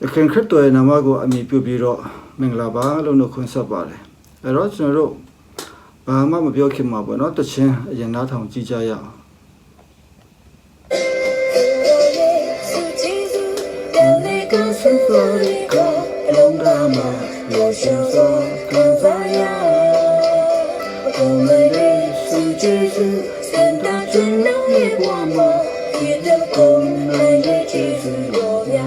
သခင်ခရစ်တော်ရဲ့နာမကိုအမည်ပြုပြီးတော့မင်္ဂလာပါလို့နှုတ်ခွန်းဆက်ပါတယ်အဲ့တော့ကျွန်တော်တို့ဘာမှမပြောခင်မှာပေါ့နော်တခြင်းအရင်နားထောင်ကြည့်ကြရအောင် 跟随佛的歌，龙大马，我想说看发呀。我们的世界是三大真能的光芒，一的功能的技术我两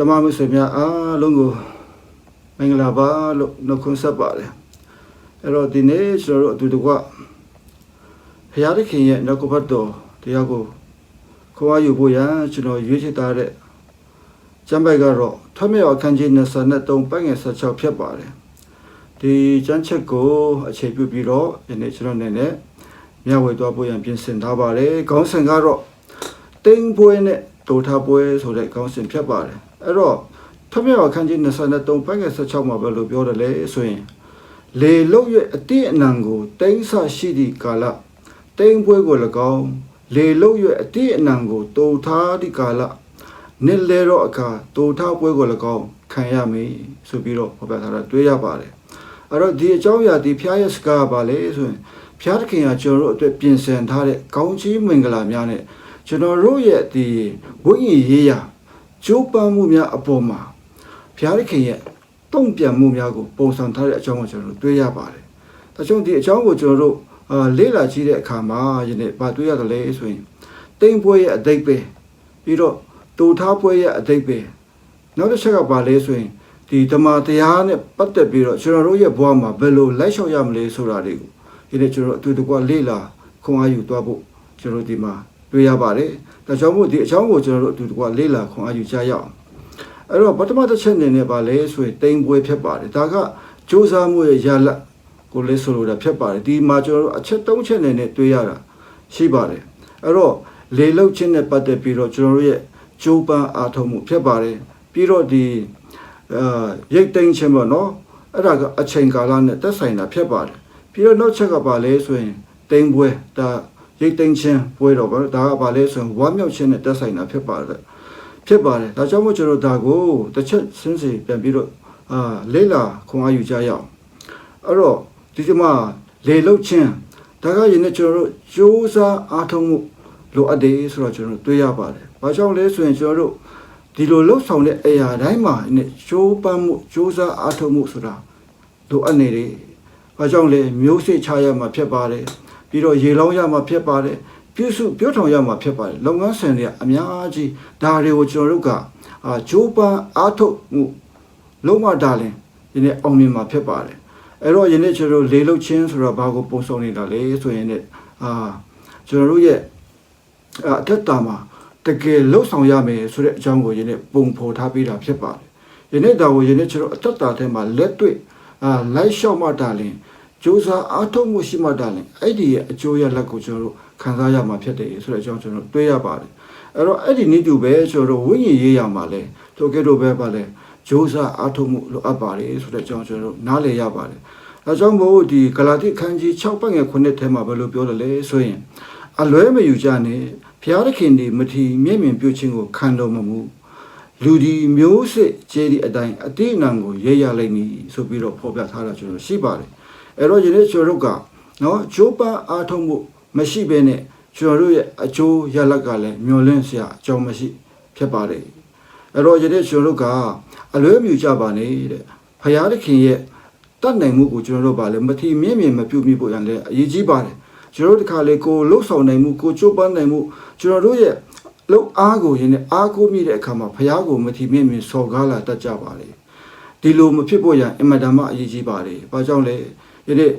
တမမဆွေများအားလုံးကိုမင်္ဂလာပါလို့နှုတ်ခွန်းဆက်ပါတယ်အဲ့တော့ဒီနေ့ကျွန်တော်တို့အတူတကွဘုရားသခင်ရဲ့နှုတ်ကပတ်တော်တရားကိုခွာယူဖို့ရန်ကျွန်တော်ရွေးချယ်ထားတဲ့ကျမ်းပိုက်ကတော့ထွတ်မြောက်အခန်းကြီး23ပိုင်းငယ်16ဖြစ်ပါတယ်ဒီကျမ်းချက်ကိုအခြေပြုပြီးတော့ဒီနေ့ကျွန်တော်နေနဲ့မျှဝေသွားဖို့ရန်ပြင်ဆင်ထားပါတယ်ခေါင်းစဉ်ကတော့တိမ်ပွဲနဲ့ဒိုထားပွဲဆိုတဲ့ခေါင်းစဉ်ဖြစ်ပါတယ် အဲ့တော့ဖမြောက်အခန်းကြီး23ပိုင်းငယ်16မှာဘယ်လိုပြောတယ်လဲဆိုရင်လေလုတ်ရဲ့အတိအနံကိုတိမ်ဆရှိသည့်ကာလတိမ်ပွဲကို၎င်းလေလုတ်ရဲ့အတိအနံကိုဒိုထားသည့်ကာလနစ်လဲတော့အခါဒိုထားပွဲကို၎င်းခံရမည်ဆိုပြီးတော့ဟောပြထားတာတွေ့ရပါတယ်အဲ့တော့ဒီအကြောင်းအရာဒီဖျားရဲ့စကားကပါလေဆိုရင်ဖျားသခင်ကကျွန်တော်တို့အတွက်ပြင်ဆင်ထားတဲ့ကောင်းချီးမင်္ဂလာများနဲ့ကျွန်တော်တို့ရဲ့ဒီဝိညာဉ်ရေးရာ ကျိုးပန်းမှုများအပေါ်မှာဘုရားသခင်ရဲ့တုံ့ပြန်မှုများကိုပုံစံထားတဲ့အကြောင်းကိုကျွန်တော်တို့တွေ့ရပါတယ်။ဒါကြောင့်ဒီအကြောင်းကိုကျွန်တော်တို့အာလေ့လာကြည့်တဲ့အခါမှာယနေ့ဗာတွေ့ရတယ်လေဆိုရင်တိမ်ပွဲရဲ့အတိတ်ပဲပြီးတော့တူထားပွဲရဲ့အတိတ်ပဲနောက်တစ်ချက်ကပါလဲဆိုရင်ဒီဓမ္မတရားနဲ့ပတ်သက်ပြီးတော့ကျွန်တော်တို့ရဲ့ဘဝမှာဘယ်လိုလိုက်လျှောက်ရမလဲဆိုတာတွေကိုဒီနေ့ကျွန်တော်တို့အတူတကွလေ့လာခွန်အားယူသွားဖို့ကျွန်တော်ဒီမှာတွေ့ရပါတယ်။ ဒါကြောင့်မို့ဒီအကြောင်းကိုကျွန်တော်တို့အတူတကွလေ့လာခွန်အားယူကြရအောင်။အဲ့တော့ပထမတစ်ချက်အနေနဲ့ပါလဲဆိုရင်တိမ်ပွဲဖြစ်ပါတယ်။ဒါကစ조사မှုရဲ့ရလတ်ကိုလဲဆိုလိုတာဖြစ်ပါတယ်။ဒီမှာကျွန်တော်တို့အချက်၃ချက်အနေနဲ့တွေ့ရတာရှိပါတယ်။အဲ့တော့လေလုတ်ခြင်းနဲ့ပတ်သက်ပြီးတော့ကျွန်တော်တို့ရဲ့ကြိုးပမ်းအားထုတ်မှုဖြစ်ပါတယ်။ပြီးတော့ဒီအာရိတ်သိမ်းခြင်းပေါ့နော်။အဲ့ဒါကအချိန်ကာလနဲ့သက်ဆိုင်တာဖြစ်ပါတယ်။ပြီးတော့နောက်ချက်ကပါလဲဆိုရင်တိမ်ပွဲဒါ ရိတ်သိမ်းခြင်းပွဲတော်ပါဒါကဘာလဲဆိုရင်ဝါမြောက်ခြင်းနဲ့တက်ဆိုင်တာဖြစ်ပါတယ်ဖြစ်ပါတယ်ဒါကြောင့်မို့ကျွန်တော်ဒါကိုတစ်ချက်စဉ်းစီပြန်ပြီးတော့အာလေးလာခွန်အားယူကြရအောင်အဲ့တော့ဒီကမှာလေလုတ်ခြင်းဒါကယနေ့ကျွန်တော်တို့စူးစမ်းအားထုတ်မှုလိုအပ်တယ်ဆိုတော့ကျွန်တော်တို့တွေ့ရပါတယ်ဘာကြောင့်လဲဆိုရင်ကျွန်တော်တို့ဒီလိုလှုပ်ဆောင်တဲ့အရာတိုင်းမှာယနေ့စူးပမ်းမှုစူးစမ်းအားထုတ်မှုဆိုတာလိုအပ်နေတယ်ဘာကြောင့်လဲမျိုးစိတ်ချရမှာဖြစ်ပါတယ် ပြီးတော့ရေလောင်းရမှာဖြစ်ပါတယ်ပြုစုပြောထောင်ရမှာဖြစ်ပါတယ်လုပ်ငန်းစဉ်တွေကအများကြီးဒါတွေကိုကျွန်တော်တို့ကအာဂျိုးပန်းအားထုတ်မှုလုံးဝဒါလင်ဒီနေ့အောင်မြင်မှာဖြစ်ပါတယ်အဲ့တော့ယနေ့ကျွန်တော်တို့လေလုတ်ချင်းဆိုတော့ဘာကိုပုံဆောင်နေတာလဲဆိုရင်လည်းအာကျွန်တော်တို့ရဲ့အာအသက်တာမှာတကယ်လှုပ်ဆောင်ရမယ်ဆိုတဲ့အကြောင်းကိုယနေ့ပုံဖော်ထားပေးတာဖြစ်ပါတယ်ယနေ့ဒါကိုယနေ့ကျွန်တော်အသက်တာထဲမှာလက်တွေ့အာလိုက်လျှောက်မှဒါလင် ကြိုးစားအားထုတ်မှုရှိမှတာလည်းအဲ့ဒီရဲ့အကျိုးရလက်ကိုကျွန်တော်တို့ခံစားရမှာဖြစ်တယ်ဆိုတဲ့အကြောင်းကျွန်တော်တို့တွေးရပါတယ်အဲ့တော့အဲ့ဒီနိတူပဲကျွန်တော်တို့ဝိညာဉ်ရေးရမှာလဲထိုကဲ့သို့ပဲပါလဲကြိုးစားအားထုတ်မှုလိုအပ်ပါတယ်ဆိုတဲ့အကြောင်းကျွန်တော်တို့နားလည်ရပါတယ်ဒါကြောင့်မို့ဒီဂလာတိခန်းကြီး6ပတ်ငယ်9ထဲမှာဘယ်လိုပြောတယ်လဲဆိုရင်အလွဲမယူကြနဲ့ဘုရားသခင်ဒီမထီမြင့်မြင့်ပြုခြင်းကိုခံတော်မမူလူဒီမျိုးစစ်ခြေဒီအတိုင်းအတိအနံကိုရဲရလိုက်နီဆိုပြီးတော့ဖော်ပြထားတာကျွန်တော်ရှိပါတယ် အဲ့တော့ယနေ့ကျွန်တော်တို့ကနော်ဂျိုးပန်းအားထုတ်မှုမရှိဘဲနဲ့ကျွန်တော်တို့ရဲ့အကျိုးရလဒ်ကလည်းမျောလင့်စရာအကြောင်းမရှိဖြစ်ပါတယ်အဲ့တော့ယနေ့ကျွန်တော်တို့ကအလွဲမြူကြပါနဲ့တဲ့ဖရာသခင်ရဲ့တတ်နိုင်မှုကိုကျွန်တော်တို့ပါလဲမထီမြင့်မြင့်မပြုတ်မိဖို့ရန်လဲအရေးကြီးပါတယ်ကျွန်တော်တို့ဒီခါလေကိုလှုပ်ဆောင်နိုင်မှုကိုကြိုးပမ်းနိုင်မှုကျွန်တော်တို့ရဲ့လှုပ်အားကိုယနေ့အားကိုးမိတဲ့အခါမှာဖရာကိုမထီမြင့်မြင့်စော်ကားလာတတ်ကြပါလေဒီလိုမဖြစ်ဖို့ရန်အင်မတန်မှအရေးကြီးပါတယ်။ဘာကြောင့်လဲ ယနေ့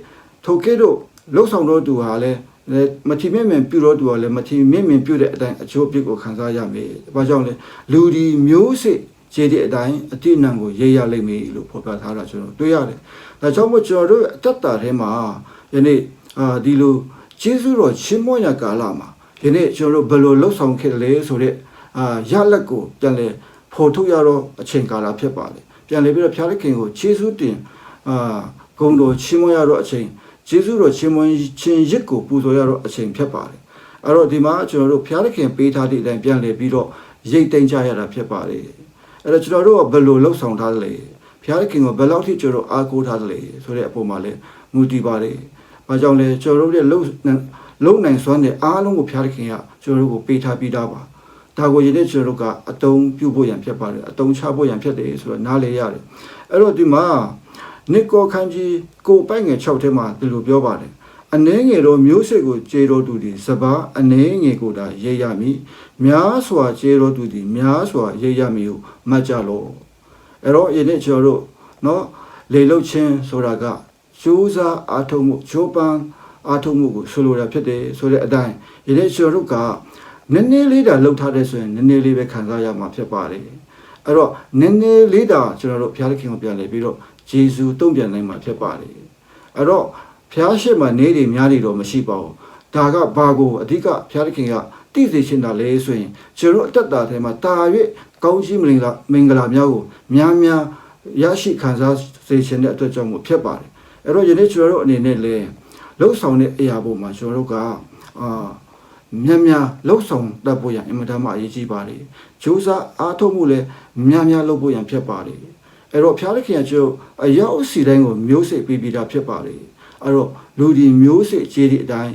ထိုကဲ့သို့လှုပ်ဆောင်တော်သူဟာလည်းလည်းမထီမဲ့မင်ပြုတော်သူဟာလည်းမထီမဲ့မင်ပြုတဲ့အတိုင်းအကျိုးအပြစ်ကိုခံစားရမယ်။ဘာကြောင့်လဲလူဒီမျိုးစစ်ခြေတဲ့အတိုင်းအတိအနံကိုရေးရလိမ့်မယ်လို့ဖော်ပြထားတာကျွန်တော်တွေ့ရတယ်။ဒါကြောင့်မို့ကျွန်တော်တို့အတ္တတာထဲမှာယနေ့အာဒီလိုကျေးဇူးတော်ချင်းမွန်ရကာလမှာယနေ့ကျွန်တော်တို့ဘယ်လိုလှုပ်ဆောင်ခဲ့လဲဆိုတဲ့အာရလက်ကိုပြန်လဲဖော်ထုတ်ရတော့အချိန်ကာလဖြစ်ပါလေ။ပြန်လဲပြီးတော့ဖျားလက်ခင်ကိုကျေးဇူးတင်အာ ဂုံတော်ချင်းမွန်ရတော့အချိန်ကျေးဇူးတော်ချင်းမွန်ခြင်းရစ်ကိုပူဇော်ရတော့အချိန်ဖြစ်ပါလေ။အဲ့တော့ဒီမှာကျွန်တော်တို့ဖျားလက်ခင်ပေးထားတဲ့အတိုင်းပြန်လဲပြီးတော့ရိတ်သိမ်းကြရတာဖြစ်ပါလေ။အဲ့တော့ကျွန်တော်တို့ကဘယ်လိုလှုပ်ဆောင်ထားသလဲ။ဖျားလက်ခင်ကိုဘယ်လောက်ထိကျွန်တော်တို့အားကိုးထားသလဲဆိုတဲ့အပေါ်မှာလဲမူတည်ပါလေ။ဘာကြောင့်လဲကျွန်တော်တို့ရဲ့လှုပ်လုံနိုင်စွမ်းတဲ့အားလုံးကိုဖျားသခင်ကကျွန်တော်တို့ကိုပေးထားပြီးသားပါဒါကိုယနေ့ကျွန်တော်တို့ကအတုံးပြုဖို့ရန်ဖြစ်ပါတယ်အတုံးချဖို့ရန်ဖြစ်တယ်ဆိုတော့နားလေရတယ်အဲ့တော့ဒီမှာ နိကောခန်းကြီးကိုပိုက်ငယ်6ထဲမှာဒီလိုပြောပါတယ်အနှဲငယ်တော်မျိုးစစ်ကိုကျေတော်သူသည်စပါးအနှဲငယ်ကိုသာရေးရမည်များစွာကျေတော်သူသည်များစွာရေးရမည်ဟုမှတ်ကြလော့အဲ့တော့ယနေ့ကျွန်တော်တို့เนาะလေလုတ်ချင်းဆိုတာကကြိုးစားအားထုတ်မှုချိုးပန်းအားထုတ်မှုကိုဆိုလိုတာဖြစ်တယ်ဆိုတဲ့အတိုင်းယနေ့ကျွန်တော်တို့ကနည်းနည်းလေးတာလှုပ်ထားတဲ့ဆိုရင်နည်းနည်းလေးပဲခံစားရမှာဖြစ်ပါတယ်အဲ့တော့နည်းနည်းလေးတာကျွန်တော်တို့ဘုရားသခင်ကိုပြန်လေပြီးတော့ ဂျေဇုတုံ့ပြန်နိုင်မှာဖြစ်ပါတယ်အဲ့တော့ဘုရားရှိခိုးနေတွေများတွေတော့မရှိပါဘူးဒါကဘာကိုအဓိကဘုရားသခင်ကသိစေချင်တာလဲဆိုရင်ကျွန်တော်အတ္တတာထဲမှာတာ၍ကောင်းကြီးမင်္ဂလာမင်္ဂလာများကိုများများရရှိခံစားစေချင်တဲ့အတွက်ကြောင့်မို့ဖြစ်ပါတယ်အဲ့တော့ယနေ့ကျွန်တော်တို့အနေနဲ့လဲလှုပ်ဆောင်တဲ့အရာပေါ်မှာကျွန်တော်တို့ကအာများများလှုပ်ဆောင်တတ်ဖို့ရန်အင်မတန်မှအရေးကြီးပါတယ်။ဂျိုးစားအားထုတ်မှုလည်းများများလုပ်ဖို့ရန်ဖြစ်ပါတယ်။ အဲ့တော့ဖျားလိုက်ခင်ကကျွန်တော်အရောက်စီတိုင်းကိုမျိုးစိတ်ပေးပြီးသားဖြစ်ပါတယ်။အဲ့တော့လူဒီမျိုးစိတ်ခြေဒီအတိုင်း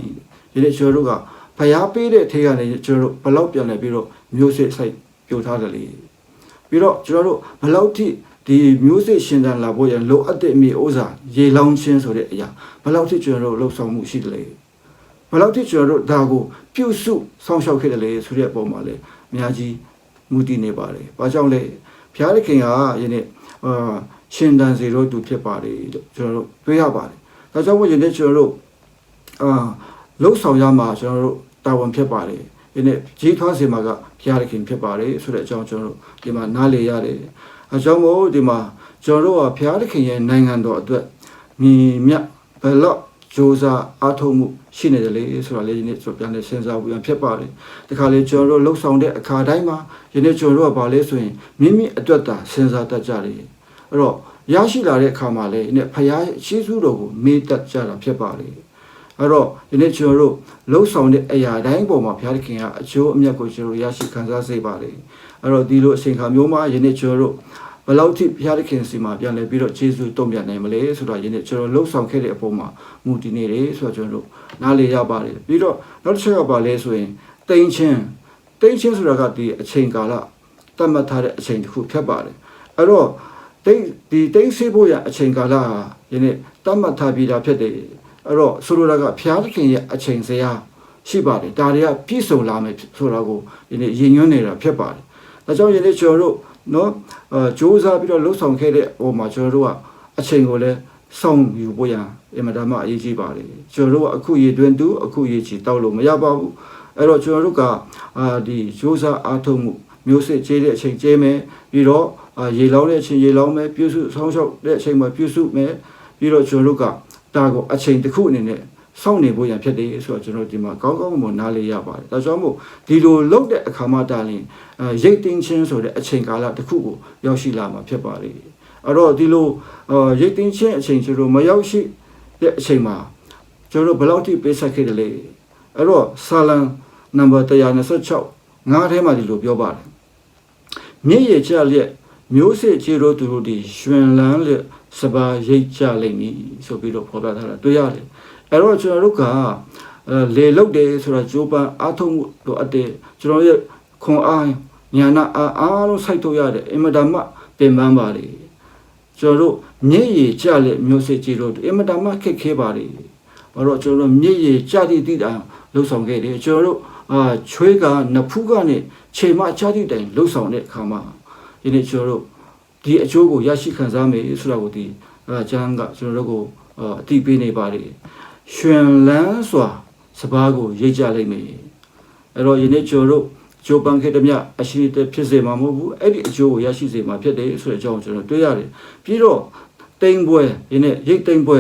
ဒီနေ့ကျွန်တော်တို့ကဖျားပေးတဲ့ထေးကနေကျွန်တော်တို့ဘလောက်ပြန်လဲပြီးတော့မျိုးစိတ်ဆိုင်ပြိုထားတယ်လေ။ပြီးတော့ကျွန်တော်တို့ဘလောက်ထိဒီမျိုးစိတ်ရှင်တန်လာဖို့ရန်လိုအပ်တဲ့အမိဥစ္စာရေလောင်းခြင်းဆိုတဲ့အရာဘလောက်ထိကျွန်တော်တို့လှုပ်ဆောင်မှုရှိတယ်လေ။ဘယ်လောက်ထိကျွန်တော်တို့ဒါကိုပြုစုဆောင်းလျှောက်ခဲ့တယ်လေဆိုတဲ့အပေါ်မှာလည်းအများကြီးမူတည်နေပါတယ်။ဘာကြောင့်လဲ ဘုရားသခင်ကယနေ့အာရှင်တန်စေတော့သူဖြစ်ပါတယ်လို့ကျွန်တော်တို့တွေ့ရပါတယ်။ဒါကြောင့်မို့ယနေ့ကျွန်တော်တို့အာလှုပ်ဆောင်ရမှာကျွန်တော်တို့တာဝန်ဖြစ်ပါတယ်။ယနေ့ကြီးထွားစေမှာကဘုရားသခင်ဖြစ်ပါတယ်ဆိုတဲ့အကြောင်းကျွန်တော်တို့ဒီမှာနားလည်ရတယ်။အဲကြောင့်မို့ဒီမှာကျွန်တော်တို့ကဘုရားသခင်ရဲ့နိုင်ငံတော်အတွက်မြင်မြတ်ဘယ်တော့ကြိုး စားအားထုတ်မှုရှိနေတယ်လေဆိုတာလေးဒီနေ့ကျွန်တော်ပြန်လည်စဉ်းစားဖို့ရဖြစ်ပါတယ်။ဒီခါလေးကျွန်တော်တို့လှုပ်ဆောင်တဲ့အခါတိုင်းမှာယနေ့ကျွန်တော်တို့ကဘာလဲဆိုရင်မိမိအတွက်သာစဉ်းစားတတ်ကြတယ်။အဲ့တော့ရရှိလာတဲ့အခါမှာလည်းဒီနေ့ဖခင်ရဲ့ရှေးစုတော်ကိုမေ့တတ်ကြတာဖြစ်ပါလေ။အဲ့တော့ဒီနေ့ကျွန်တော်တို့လှုပ်ဆောင်တဲ့အရာတိုင်းပေါ်မှာဘုရားသခင်ကအကျိုးအမြတ်ကိုကျွန်တော်ရရှိခံစားစေပါလေ။အဲ့တော့ဒီလိုအချိန်ခါမျိုးမှာယနေ့ကျွန်တော်တို့ ဘယ်လောက်ထိဘုရားသခင်စီမှာပြန်လဲပြီးတော့ယေရှုတုံ့ပြန်နိုင်မလဲဆိုတော့ယနေ့ကျွန်တော်လှုပ်ဆောင်ခဲ့တဲ့အပေါ်မှာမူတည်နေတယ်ဆိုတော့ကျွန်တော်တို့နားလေရပါတယ်ပြီးတော့နောက်တစ်ချက်ကပါလဲဆိုရင်တိန်ချင်းတိန်ချင်းဆိုတာကဒီအချိန်ကာလတတ်မှတ်ထားတဲ့အချိန်တစ်ခုဖြစ်ပါတယ်အဲ့တော့တိန်ဒီတိန်ဆေးဖို့ရအချိန်ကာလဟာယနေ့တတ်မှတ်ထားပြီးသားဖြစ်တယ်အဲ့တော့ဆိုလိုတာကဘုရားသခင်ရဲ့အချိန်စရာရှိပါတယ်ဒါတွေကပြည့်စုံလာမယ်ဆိုတာကိုဒီနေ့ရည်ညွှန်းနေတာဖြစ်ပါတယ်ဒါကြောင့်ယနေ့ကျွန်တော်တို့နော် အဲစူးစမ်းပြီးတော့လှုပ်ဆောင်ခဲ့တဲ့ဟိုမှာကျွန်တော်တို့ကအချိန်ကိုလည်းစောင့်ယူဖို့ရအင်မတန်မှအရေးကြီးပါလေကျွန်တော်တို့ကအခုရေတွင်သူအခုရေချီတောက်လို့မရပါဘူးအဲ့တော့ကျွန်တော်တို့ကအာဒီစူးစမ်းအားထုတ်မှုမျိုးစစ်ကျေးတဲ့အချိန်ကျေးမယ်ပြီးတော့ရေလောင်းတဲ့အချိန်ရေလောင်းမယ်ပြုစုဆောင်းလျှောက်တဲ့အချိန်မှာပြုစုမယ်ပြီးတော့ကျွန်တော်တို့ကဒါကိုအချိန်တစ်ခုအနေနဲ့ စောင့်နေဖို့ရန်ဖြစ်တယ်ဆိုတော့ကျွန်တော်ဒီမှာကောင်းကောင်းမွန်နားလေးရပါတယ်ဒါကြောင့်မို့ဒီလိုလုပ်တဲ့အခါမှတာလင်အဲရိတ်တင်းချင်းဆိုတဲ့အချိန်ကာလတစ်ခုကိုရောက်ရှိလာမှာဖြစ်ပါလေအဲ့တော့ဒီလိုအဲရိတ်တင်းချင်းအချိန်ကျွန်တော်မရောက်ရှိတဲ့အချိန်မှာကျွန်တော်ဘယ်လောက်ထိပေးဆက်ခဲ့တယ်လဲအဲ့တော့ဆာလံနံပါတ်126ငါးထဲမှာဒီလိုပြောပါတယ်မြည့်ရချလျက်မျိုးစေ့ခြေတို့သူတို့ဒီရှင်လန်းလျက်စပါရိတ်ကြလိမ့်မည်ဆိုပြီးတော့ဖော်ပြထားတာတွေ့ရတယ် အဲ့တော့ကျွန်တော်တို့ကအဲလေလုတ်တယ်ဆိုတာဂျိုးပန်အားထုတ်မှုတို့အတဲ့ကျွန်တော်ရဲ့ခွန်အားညာနာအားအားလုံးစိုက်ထုတ်ရတယ်အင်မတန်မှပင်ပန်းပါလေကျွန်တော်တို့မျက်ရည်ကျလက်မျိုးစစ်ကြီးတို့အင်မတန်မှခက်ခဲပါလေဘာလို့ကျွန်တော်တို့မျက်ရည်ကျသည့်တည်တာလှုပ်ဆောင်ခဲ့တယ်ကျွန်တော်တို့အာချွေးကနဖူးကနေချိန်မချသည့်တိုင်လှုပ်ဆောင်တဲ့အခါမှာဒီနေ့ကျွန်တော်တို့ဒီအကျိုးကိုရရှိခံစားမယ်ဆိုတာကိုဒီအဲကျမ်းကကျွန်တော်တို့ကိုအာအတိပေးနေပါတယ် ရှင်လန်းစွာစပားကိုရိတ်ကြလိုက်မယ်အဲ့တော့ယနေ့ကျွန်တော်တို့ကြိုးပမ်းခဲ့တဲ့မြအရှိတဲ့ဖြစ်စေမှာမဟုတ်ဘူးအဲ့ဒီအကျိုးကိုရရှိစေမှာဖြစ်တယ်ဆိုတဲ့အကြောင်းကိုကျွန်တော်တွေ့ရတယ်ပြီးတော့တိမ်ပွဲယနေ့ရိတ်တိမ်ပွဲ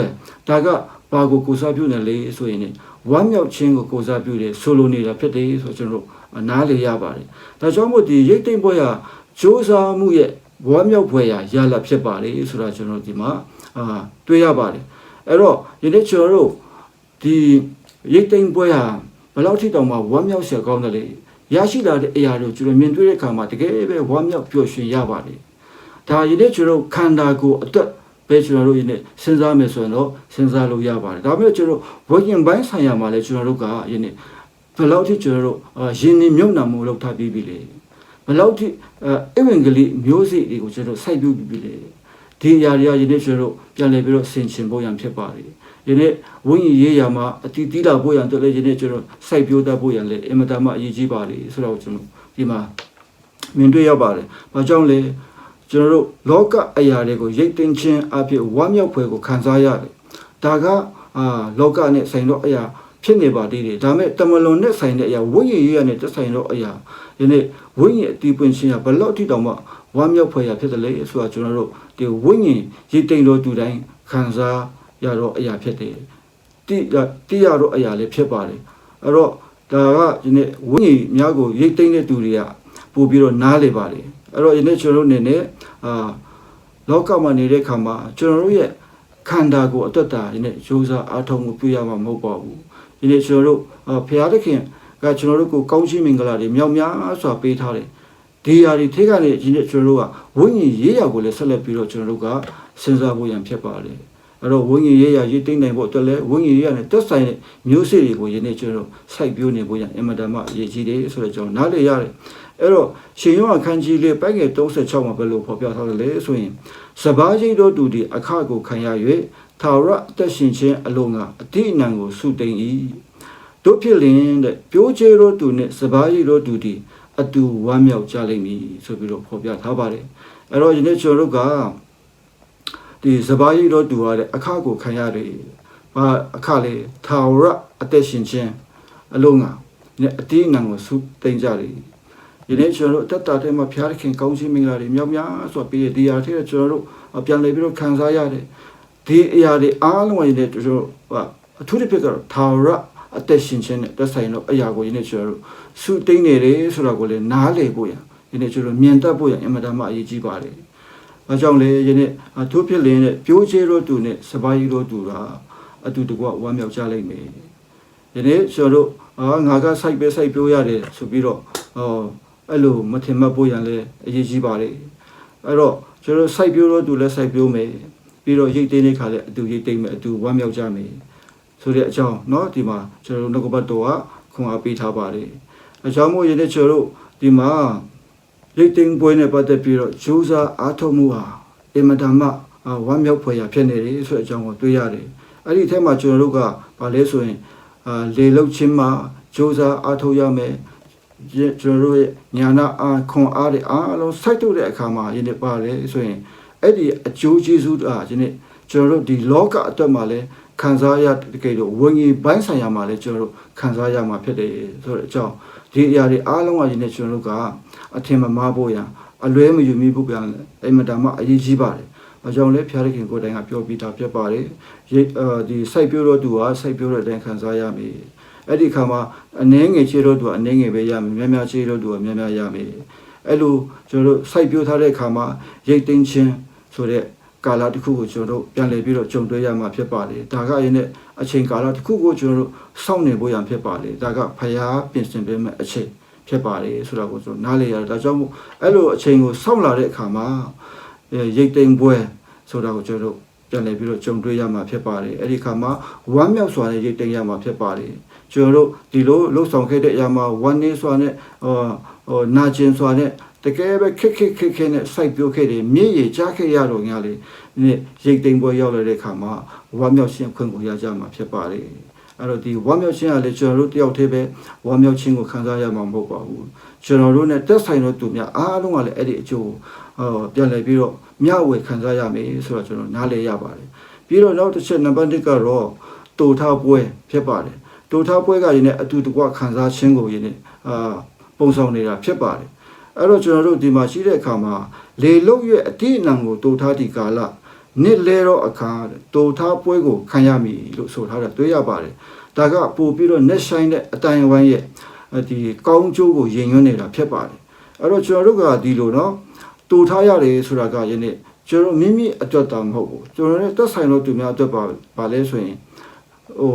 ဒါကဘာကိုကိုစားပြုနေလဲဆိုရင်ဝမ်းမြောက်ခြင်းကိုကိုစားပြုတယ်ဆိုလိုနေတာဖြစ်တယ်ဆိုတော့ကျွန်တော်တို့နားလေရပါတယ်ဒါကြောင့်မို့ဒီရိတ်တိမ်ပွဲဟာစ조사မှုရဲ့ဝမ်းမြောက်ဖွယ်ရာရလဖြစ်ပါလေဆိုတာကျွန်တော်ဒီမှာအာတွေ့ရပါတယ်အဲ့တော့ယနေ့ကျွန်တော်တို့ ဒီရိတ်သိမ်းပွဲဟာဘလောက်ထိတောင်မှဝမ်းမြောက်စရာကောင်းတယ်လေရရှိလာတဲ့အရာတွေကိုကျွန်တော်မြင်တွေ့တဲ့အခါမှာတကယ်ပဲဝမ်းမြောက်ပျော်ရွှင်ရပါတယ်ဒါရည်နဲ့ကျွန်တော်ခန္ဓာကိုယ်အတွက်ပဲကျွန်တော်တို့ရည်နဲ့စဉ်းစားမယ်ဆိုရင်တော့စဉ်းစားလို့ရပါတယ်ဒါပေမဲ့ကျွန်တော်ဝိညာဉ်ပိုင်းဆိုင်ရာမှာလည်းကျွန်တော်တို့ကရည်နဲ့ဘလောက်ထိကျွန်တော်တို့ရင်းနှီးမြုပ်နှံမှုလုပ်ထားပြီးပြီလေဘလောက်ထိအဝင်ကလေးမျိုးစေ့တွေကိုကျွန်တော်စိုက်ပြုပြီးပြီလေဒီအရာတွေကရည်နဲ့ကျွန်တော်တို့ပြန်လည်ပြီးတော့ဆင်ခြင်ဖို့ရန်ဖြစ်ပါတယ် ယနေ့ဝိညာဉ်ရေးရာမှာအတီးတီးလာဖို့ရန်အတွက်လည်းယနေ့ကျွန်တော်စိုက်ပျိုးတတ်ဖို့ရန်လည်းအင်မတန်မှအရေးကြီးပါတယ်ဆိုတော့ကျွန်တော်ဒီမှာမြင်တွေ့ရပါတယ်။ဘာကြောင့်လဲကျွန်တော်တို့လောကအရာတွေကိုရိတ်သိမ်းခြင်းအဖြစ်ဝမ်းမြောက်ဖွယ်ကိုခံစားရတယ်။ဒါကအာလောကနဲ့ဆိုင်တော့အရာဖြစ်နေပါသေးတယ်။ဒါမဲ့တမလွန်နဲ့ဆိုင်တဲ့အရာဝိညာဉ်ရေးရနဲ့သက်ဆိုင်တော့အရာယနေ့ဝိညာဉ်အတီးပွင့်ခြင်းကဘယ်လောက်အထိတောင်မှဝမ်းမြောက်ဖွယ်ရာဖြစ်တယ်လေဆိုတာကျွန်တော်တို့ဒီဝိညာဉ်ရိတ်သိမ်းတော့သူတိုင်းခံစား ရတော့အရာဖြစ်တယ်။တိတိရတော့အရာလည်းဖြစ်ပါတယ်။အဲ့တော့ဒါကဒီနေ့ဝိညာဉ်များကိုရိတ်သိမ်းတဲ့သူတွေကပို့ပြီးတော့နားလေပါတယ်အဲ့တော့ယနေ့ကျွန်တော်တို့အနေနဲ့အာလောကမှာနေတဲ့ခါမှာကျွန်တော်တို့ရဲ့ခန္ဓာကိုယ်အတွက်တာယနေ့ရိုးစားအားထုတ်မှုပြုရမှာမဟုတ်ပါဘူးယနေ့ကျွန်တော်တို့ဖရာသခင်ကကျွန်တော်တို့ကိုကောင်းချီးမင်္ဂလာတွေမြောက်များစွာပေးထားတယ်ဒီຢာတွေထိကနေဒီနေ့ကျွန်တော်တို့ကဝိညာဉ်ရေးရာကိုလည်းဆက်လက်ပြီးတော့ကျွန်တော်တို့ကစဉ်းစားဖို့ရန်ဖြစ်ပါတယ် အဲ့တော့ဝိညာဉ်ရေးရာရေးသိမ့်နိုင်ဖို့အတွက်လည်းဝိညာဉ်ရေးရာနဲ့တက်ဆိုင်တဲ့မျိုးစေ့တွေကိုယနေ့ကျွန်တော်တို့စိုက်ပျိုးနေဖို့ရန်အင်မတန်မှအရေးကြီးတယ်ဆိုတော့ကျွန်တော်နားလည်ရတယ်အဲ့တော့ရှင်ယောအခန်းကြီးလေးပိုက်ငယ်36မှာဘယ်လိုဖော်ပြထားလဲဆိုရင်စဘာကြီးတို့တူဒီအခကိုခံရ၍သာရအသက်ရှင်ခြင်းအလုံးကအတိအနံကိုစုတိမ်၏တို့ဖြစ်လင်တဲ့ပြိုးချေတို့တူနဲ့စဘာကြီးတို့တူဒီအတူဝမ်းမြောက်ကြလိမ့်မည်ဆိုပြီးတော့ဖော်ပြထားပါတယ်အဲ့တော့ယနေ့ကျွန်တော်တို့က ဒီစဘာကြီးတို့တူရတဲ့အခကိုခံရတယ်ဘာအခလေသာရအသက်ရှင်ခြင်းအလုံးကနဲ့အတိအနံကိုစုတိမ်ကြတယ်ဒီနေ့ကျွန်တော်တို့အသက်တာထဲမှာဖျားခင်ကောင်းခြင်းမင်္ဂလာတွေမြောက်များစွာပေးရဒီအရာထဲကျွန်တော်တို့ပြန်လည်ပြီးတော့ခံစားရတယ်ဒီအရာတွေအားလုံးရဲ့ကျွန်တော်အထူးတစ်ဖြစ်ကတော့သာရအသက်ရှင်ခြင်းနဲ့သက်ဆိုင်တော့အရာကိုယနေ့ကျွန်တော်တို့စုတိမ့်နေတယ်ဆိုတာကိုလည်းနားလည်ဖို့ရယနေ့ကျွန်တော်မြင်တတ်ဖို့ရအင်မတန်မှအရေးကြီးပါတယ်။ အဲကြောင့်လေယနေ့အထူးဖြစ်လင်းတဲ့ပြိုးချေတို့တူနဲ့စပါးရီတို့တူတာအတူတကွဝမ်းမြောက်ကြလိမ့်မယ်။ယနေ့ကျွန်တော်တို့အာငါကစိုက်ပဲစိုက်ပြိုးရတယ်ဆိုပြီးတော့ဟောအဲ့လိုမထင်မှတ်ဖို့ရန်လည်းအရေးကြီးပါလေအဲ့တော့ကျွန်တော်စိုက်ပြိုးတော့သူလည်းစိုက်ပြိုးမယ်ပြီးတော့ရိတ်သိမ်းတဲ့ခါလည်းအတူရိတ်သိမ်းမယ်အတူဝမ်းမြောက်ကြမယ်ဆိုတဲ့အကြောင်းเนาะဒီမှာကျွန်တော်တို့ငကပတ်တော်ကခွန်အားပေးထားပါတယ်အကြောင်းမို့ယနေ့ကျွန်တော်တို့ဒီမှာ ရိတ်သိမ်းပွဲနဲ့ပတ်သက်ပြီးတော့ဂျိုးစားအားထုတ်မှုဟာအင်မတန်မှဝမ်းမြောက်ဖွယ်ရာဖြစ်နေတယ်ဆိုတဲ့အကြောင်းကိုတွေ့ရတယ်အဲ့ဒီအထက်မှာကျွန်တော်တို့ကဗာလဲဆိုရင်အာလေလုတ်ချင်းမှာဂျိုးစားအားထုတ်ရမယ်ကျွန်တော်တို့ရဲ့ညာနာအားခွန်အားတွေအားလုံးစိုက်ထုတ်တဲ့အခါမှာယနေ့ပါတယ်ဆိုရင်အဲ့ဒီအကျိုးကျေးဇူးအားယနေ့ကျွန်တော်တို့ဒီလောကအတွက်မှာလည်းခံစားရတကယ်လို့ဝင်ကြီးပိုင်းဆိုင်ရာမှာလည်းကျွန်တော်တို့ခံစားရမှာဖြစ်တယ်ဆိုတဲ့အကြောင်းဒီအရာတွေအားလုံးကယနေ့ကျွန်တော်တို့က အထင်မမှားဖို့ရန်အလွဲမယူမိဖို့ပြန်အိမ်မတန်မှအရေးကြီးပါတယ်အကြောင်းလဲဖျားရခင်ကိုယ်တိုင်ကပြောပြီးသားဖြစ်ပါတယ်ရိတ်ဒီစိုက်ပြိုးတော့သူဟာစိုက်ပြိုးတဲ့အတိုင်းခံစားရမယ်အဲ့ဒီခါမှာအနှဲငယ်ခြေတော့သူကအနှဲငယ်ပဲရမယ်များများခြေတော့သူကများများရမယ်အဲ့လိုကျွန်တော်တို့စိုက်ပြိုးထားတဲ့ခါမှာရိတ်သိမ်းခြင်းဆိုတဲ့ကာလတစ်ခုကိုကျွန်တော်တို့ပြန်လည်ပြီးတော့ကြုံတွေ့ရမှာဖြစ်ပါတယ်ဒါကရင်းနဲ့အချိန်ကာလတစ်ခုကိုကျွန်တော်တို့စောင့်နေဖို့ရန်ဖြစ်ပါတယ်ဒါကဖျားပြင်ဆင်ပေးမဲ့အချိန် ဖြစ်ပါတယ်ဆိုတော့ကိုကျွန်တော်နားလေရတယ်ဒါကြောင့်မို့အဲ့လိုအချိန်ကိုစောင့်လာတဲ့အခါမှာရိတ်သိမ်းပွဲဆိုတာကိုကျွန်တော်တို့ပြန်လည်ပြီးတော့ကြုံတွေ့ရမှာဖြစ်ပါတယ်အဲ့ဒီခါမှာဝမ်းမြောက်စွာနဲ့ရိတ်သိမ်းရမှာဖြစ်ပါတယ်ကျွန်တော်တို့ဒီလိုလှုပ်ဆောင်ခဲ့တဲ့အရာမှာဝမ်းနေစွာနဲ့ဟောဟောနာကျင်စွာနဲ့တကယ်ပဲခက်ခက်ခက်ခက်နဲ့စိုက်ပျိုးခဲ့တယ်မြေရည်ကြားခဲ့ရတော့ညာလေနေ့ရိတ်သိမ်းပွဲရောက်လာတဲ့ခါမှာဝမ်းမြောက်ရှင်ခွင့်ကိုရကြမှာဖြစ်ပါတယ် အဲ့တော့ဒီဝမ်းမြောက်ခြင်းကလည်းကျွန်တော်တို့တယောက်တည်းပဲဝမ်းမြောက်ခြင်းကိုခံစားရမှာမဟုတ်ပါဘူးကျွန်တော်တို့ ਨੇ တက်ဆိုင်တော့သူများအားလုံးကလည်းအဲ့ဒီအကျိုးဟောပြန်လည်ပြီးတော့မျှဝေခံစားရမယ်ဆိုတော့ကျွန်တော်နားလည်ရပါတယ်ပြီးတော့နောက်တစ်ချက်နံပါတ်1ကတော့တူထားပွဲဖြစ်ပါတယ်တူထားပွဲကရင်းနဲ့အတူတကွခံစားခြင်းကိုရင်းနဲ့အာပုံဆောင်နေတာဖြစ်ပါတယ်အဲ့တော့ကျွန်တော်တို့ဒီမှာရှိတဲ့အခါမှာလေလုတ်ရဲ့အတိအနံကိုတူထားဒီကာလ နှစ်လဲတော့အခါတူထားပွဲကိုခံရမည်လို့ဆိုထားတာတွေ့ရပါတယ်။ဒါကပို့ပြီးတော့ net shine တဲ့အတိုင်အဝိုင်းရဲ့ဒီကောင်းကျိုးကိုရင်ရွန်းနေတာဖြစ်ပါတယ်။အဲ့တော့ကျွန်တော်တို့ကဒီလိုနော်တူထားရတယ်ဆိုတာကယနေ့ကျွန်တော်မိမိအတွက်တောင်မဟုတ်ဘူး။ကျွန်တော်လည်းတက်ဆိုင်လို့သူများအတွက်ပါပါလဲဆိုရင်ဟို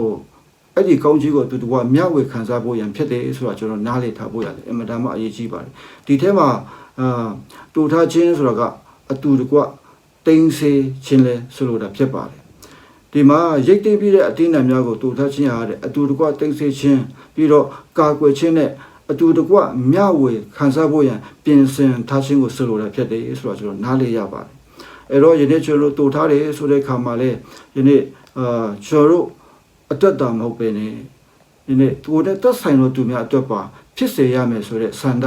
အဲ့ဒီကောင်းကြီးကိုတူတူကမျှဝေခံစားဖို့ရန်ဖြစ်တယ်ဆိုတာကျွန်တော်နားလည်ထားဖို့ရတယ်အင်မတန်မှအရေးကြီးပါတယ်။ဒီထဲမှာအာတူထားခြင်းဆိုတာကအတူတကွ တိမ်စေခြင်းလဲဆိုလိုတာဖြစ်ပါတယ်ဒီမှာရိတ်သိမ်းပြီးတဲ့အတင်းအံများကိုတူထားခြင်းရတဲ့အတူတကွတိမ်စေခြင်းပြီးတော့ကာကွယ်ခြင်းနဲ့အတူတကွမျှဝေခံစားဖို့ရန်ပြင်ဆင်ထားခြင်းကိုဆိုလိုတာဖြစ်တယ်ဆိုတော့ကျွန်တော်နားလည်ရပါတယ်အဲ့တော့ယနေ့ကျွန်တော်တို့တူထားတယ်ဆိုတဲ့အခါမှာလဲယနေ့အာကျွန်တော်တို့အတွက်တာမဟုတ်ပဲねဒီနေ့ကိုယ်နဲ့သက်ဆိုင်လို့သူများအတွက်ပါဖြစ်စေရမယ်ဆိုတဲ့ဆန္ဒ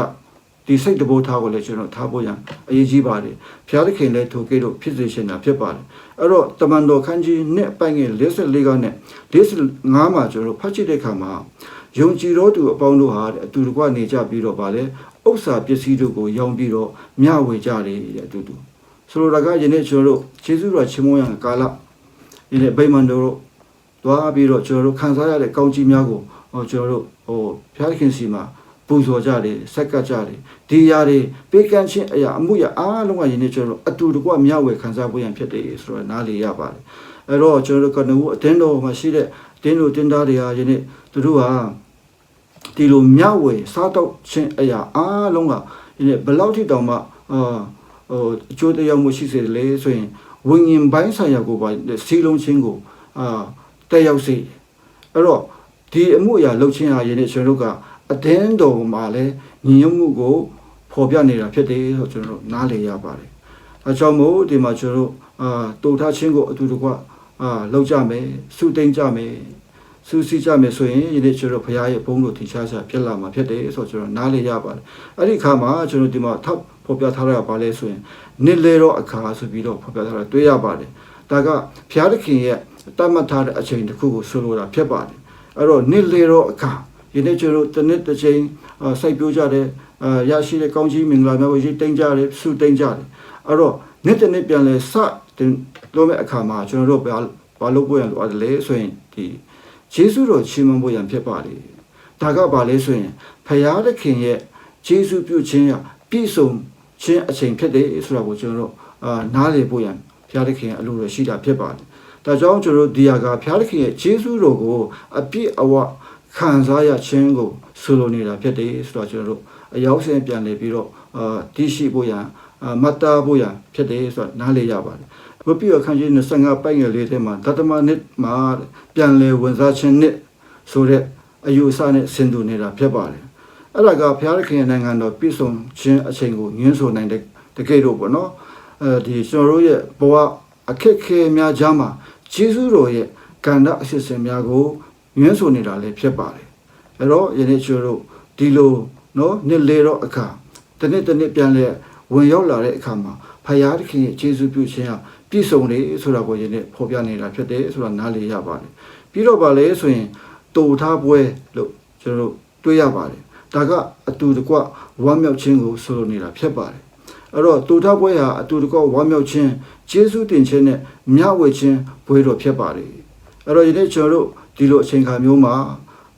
ဒီစိတ်တဘောထားကိုလည်းကျွန်တော်ထားဖို့ရန်အရေးကြီးပါတယ်ဘုရားသခင်လည်းထိုကိတို့ဖြစ်စေရှင်တာဖြစ်ပါတယ်အဲ့တော့တမန်တော်ခန်းကြီးနဲ့အပိုင်ငယ်54ကနဲ့55မှာကျွန်တော်တို့ဖတ်ကြည့်တဲ့အခါမှာယုံကြည်တော်သူအပေါင်းတို့ဟာတဲ့အတူတကွနေကြပြီးတော့ဗာလဲဥစ္စာပစ္စည်းတို့ကိုရောင်းပြီးတော့မျှဝေကြတယ်တဲ့အတူတူဆိုလိုတာကယနေ့ကျွန်တော်တို့ယေရှုတော်ချီးမွမ်းရတဲ့ကာလဒီနေ့ဗိမာန်တော်တို့သွားပြီးတော့ကျွန်တော်တို့ခံစားရတဲ့ကောင်းကြီးများကိုဟောကျွန်တော်တို့ဟိုဘုရားသခင်စီမှာ ပူဇော်ကြတယ်ဆက်ကပ်ကြတယ်ဒီຢာတွေပေးကမ်းခြင်းအရာအမှုရာအားလုံးကယနေ့ကျွန်တော်တို့အတူတကွမျှဝေခံစားဖို့ရန်ဖြစ်တယ်ဆိုတော့နားလေရပါတယ်အဲ့တော့ကျွန်တော်တို့ကနဦးအတင်းတော်မှာရှိတဲ့တင်းတို့တင်းသားတွေဟာယနေ့သူတို့ဟာဒီလိုမျှဝေစားတော့ခြင်းအရာအားလုံးကယနေ့ဘယ်လောက်ထိတောင်မှအာဟိုအကျိုးတရားမှုရှိစေတယ်လေဆိုရင်ဝိညာဉ်ပိုင်းဆိုင်ရာကိုပါစီလုံးချင်းကိုအာတက်ရောက်စေအဲ့တော့ဒီအမှုအရာလှုပ်ခြင်းဟာယနေ့ကျွန်တော်တို့က အတင်းတော်မှာလဲညီညွတ်မှုကိုဖော်ပြနေတာဖြစ်တယ်ဆိုကျွန်တော်တို့နားလည်ရပါတယ်။အဲကြောင့်မို့ဒီမှာကျွန်တော်တို့အာတူထားခြင်းကိုအတူတကွအာလောက်ကြမယ်စုသိမ့်ကြမယ်စုစည်းကြမယ်ဆိုရင်ယနေ့ကျွန်တော်ဘုရားရဲ့ဘုန်းတော်ထင်ရှားရှားဖြစ်လာမှာဖြစ်တယ်ဆိုတော့ကျွန်တော်နားလည်ရပါတယ်။အဲ့ဒီခါမှာကျွန်တော်ဒီမှာထပ်ဖော်ပြထားရပါလဲဆိုရင်နှစ်လေတော့အခါဆိုပြီးတော့ဖော်ပြထားတာတွေ့ရပါတယ်။ဒါကဘုရားသခင်ရဲ့တတ်မှတ်ထားတဲ့အချိန်တစ်ခုကိုဆိုလိုတာဖြစ်ပါတယ်။အဲ့တော့နှစ်လေတော့အခါ ယနေ့ကျွန်တော်တစ်နှစ်တစ်ချိန်စိုက်ပျိုးကြတဲ့အာရရှိတဲ့ကောင်းကြီးမင်္ဂလာများကိုရိတ်သိမ်းကြတယ်ဆုသိမ်းကြတယ်အဲ့တော့နေ့တစ်နေ့ပြန်လဲစတင်လို့မဲ့အခါမှာကျွန်တော်တို့ဘာဘာလုပ်ဖို့ရလိုတယ်လဲဆိုရင်ဒီယေရှုတော်ချီးမွမ်းဖို့ရန်ဖြစ်ပါလေဒါကဘာလဲဆိုရင်ဖယားသခင်ရဲ့ယေရှုပြုခြင်းရပြည့်စုံခြင်းအချိန်ဖြစ်တယ်ဆိုတာကိုကျွန်တော်တို့အာနားလည်ဖို့ရန်ဖယားသခင်ရဲ့အလိုတော်ရှိတာဖြစ်ပါတယ်ဒါကြောင့်ကျွန်တော်တို့ဒီဟာကဖယားသခင်ရဲ့ယေရှုတော်ကိုအပြည့်အဝ ခံစားရခြင်းကိုဆိုလိုနေတာဖြစ်တယ်ဆိုတော့ကျွန်တော်တို့အရောက်စင်ပြန်လေပြီးတော့အာတရှိဖို့ရန်အာမတ်တာဖို့ရန်ဖြစ်တယ်ဆိုတော့နားလေရပါတယ်ဘုပြည့်အခန်းကြီး25ပိုက်ငယ်လေးထဲမှာတတမနှစ်မှာပြန်လေဝင်စားခြင်းနှစ်ဆိုတဲ့အယူအဆနဲ့ဆင်တူနေတာဖြစ်ပါတယ်အဲ့ဒါကဘုရားခင်နိုင်ငံတော်ပြည့်စုံခြင်းအချိန်ကိုညွှန်းဆိုနိုင်တဲ့တကယ်တော့ပေါ့နော်အဲဒီကျွန်တော်တို့ရဲ့ဘဝအခက်ခဲများကြားမှာဂျေဇုတော်ရဲ့ကန္တအစစ်စင်များကို ညွှန်းဆိုနေတာလည်းဖြစ်ပါတယ်အဲ့တော့ယနေ့ကျွန်တော်တို့ဒီလိုနော်နှစ်လေတော့အခါတစ်နှစ်တစ်နှစ်ပြန်လဲဝင်ရောက်လာတဲ့အခါမှာဖယားသခင်ရဲ့ကျေးဇူးပြုခြင်းဟာပြည့်စုံတယ်ဆိုတာကိုယနေ့ဖော်ပြနေတာဖြစ်တယ်ဆိုတာနားလည်ရပါတယ်ပြီးတော့ဗာလဲဆိုရင်တူထားပွဲလို့ကျွန်တော်တို့တွေ့ရပါတယ်ဒါကအတူတကွဝမ်းမြောက်ခြင်းကိုဆိုလိုနေတာဖြစ်ပါတယ်အဲ့တော့တူထားပွဲဟာအတူတကွဝမ်းမြောက်ခြင်းကျေးဇူးတင်ခြင်းနဲ့မျှဝေခြင်းပွဲတော်ဖြစ်ပါတယ်အဲ့တော့ယနေ့ကျွန်တော်တို့ ဒီလိုအချိန်ခါမျိုးမှာ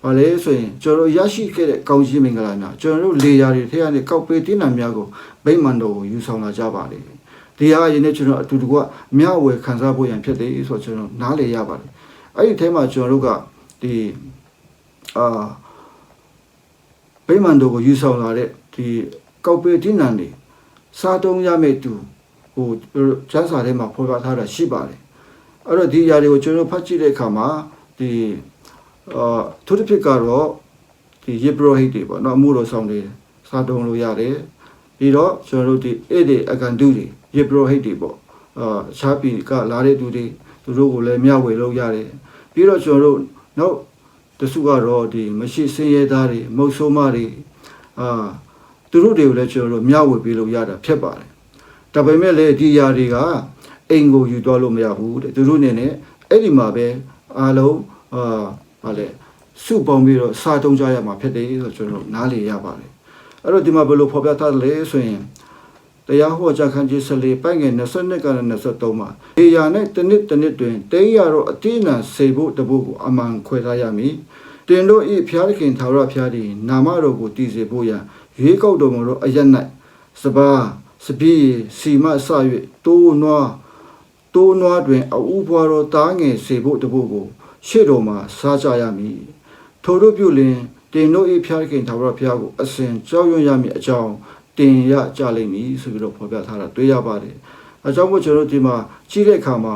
ဘာလဲဆိုရင်ကျွန်တော်တို့ရရှိခဲ့တဲ့ကောင်းကြီးမင်္ဂလာများကျွန်တော်တို့လေယာတွေထဲကနေကောက်ပေးတင်းနာများကိုဗိမာန်တော်ကိုယူဆောင်လာကြပါလေဒီဟာယနေ့ကျွန်တော်အတူတကွမျှဝေခံစားဖို့ရန်ဖြစ်တယ်ဆိုတော့ကျွန်တော်နားလည်ရပါတယ်အဲ့ဒီထဲမှာကျွန်တော်တို့ကဒီအာဗိမာန်တော်ကိုယူဆောင်လာတဲ့ဒီကောက်ပေးတင်းနာတွေစားတုံးရမယ့်သူဟိုကျမ်းစာထဲမှာဖော်ပြထားတာရှိပါတယ်အဲ့တော့ဒီຢာတွေကိုကျွန်တော်ဖတ်ကြည့်တဲ့အခါမှာ ဒီအာသူတစ်ဖြစ်ကတော့ဒီယေဘရဟိတ်တွေပေါ့နော်အမှုတော်ဆောင်တွေစားတုံးလို့ရတယ်ပြီးတော့ကျွန်တော်တို့ဒီဧည့်တွေအကန်တူတွေယေဘရဟိတ်တွေပေါ့အာရှားပြည်ကလာတဲ့သူတွေသူတို့ကိုလည်းမျှဝေလို့ရတယ်ပြီးတော့ကျွန်တော်တို့နောက်စုကတော့ဒီမရှိစင်းရဲသားတွေမုတ်ဆိုးမတွေအာသူတို့တွေကိုလည်းကျွန်တော်တို့မျှဝေပေးလို့ရတာဖြစ်ပါတယ်ဒါပေမဲ့လည်းဒီຢာတွေကအိမ်ကိုယူသွားလို့မရဘူးတဲ့သူတို့အနေနဲ့အဲ့ဒီမှာပဲ အားလုံးအာဗာလဲစုပေါင်းပြီးတော့စာတုံးကြရမှာဖြစ်တယ်ဆိုတော့ကျွန်တော်တို့နားလေရပါတယ်အဲ့တော့ဒီမှာဘယ်လိုဖော်ပြထားသလဲဆိုရင်တရားဟောကြားခန်းကြီး14ပိုင်းငယ်22ကနေ23မှာဒေယာနဲ့တနစ်တနစ်တွင်တေးရတော့အတိအနံစေဖို့တပုတ်ကိုအမှန်ခွဲထားရမည်တင်တို့ဤဖျားသခင်သာရဖျားသည်နာမတော်ကိုတည်စေဖို့ရန်ရွေးကောက်တော်မူသောအရ၌စပါးစပီးစီမအစ၍တိုးနွား တိုးနွားတွင်အူပွားတော်တားငယ်စေဖို့တပုတ်ကိုရှေ့တော်မှာစားကြရမည်ထိုတို့ပြုလင်တင်တို့ဤဖျားသခင်သာရဖျားကိုအစဉ်ကြောက်ရွံ့ရမည်အကြောင်း တင်ရကြလိမ့်မည်ဆိုပြီးတော့ဖော်ပြထားတာတွေ့ရပါတယ်။အဲကြောင့်မို့ကျွန်တော်တို့ဒီမှာကြည့်တဲ့အခါမှာ